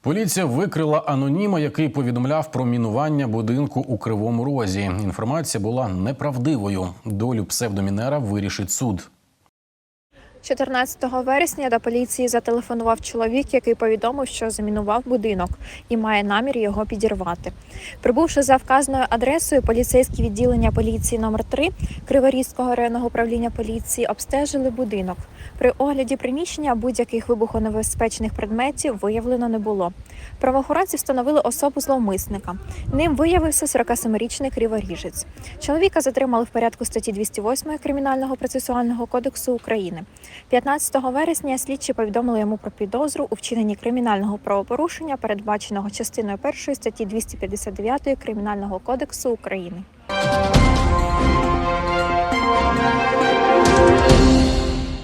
Поліція викрила аноніма, який повідомляв про мінування будинку у Кривому Розі. Інформація була неправдивою. Долю псевдомінера вирішить суд. 14 вересня до поліції зателефонував чоловік, який повідомив, що замінував будинок і має намір його підірвати. Прибувши за вказаною адресою, поліцейські відділення поліції номер 3 Криворізького районного управління поліції обстежили будинок. При огляді приміщення будь-яких вибухонебезпечних предметів виявлено не було. Правоохоронці встановили особу зловмисника. Ним виявився 47-річний криворіжець. Чоловіка затримали в порядку статті 208 Кримінального процесуального кодексу України. 15 вересня слідчі повідомили йому про підозру у вчиненні кримінального правопорушення, передбаченого частиною 1 статті 259 Кримінального кодексу України.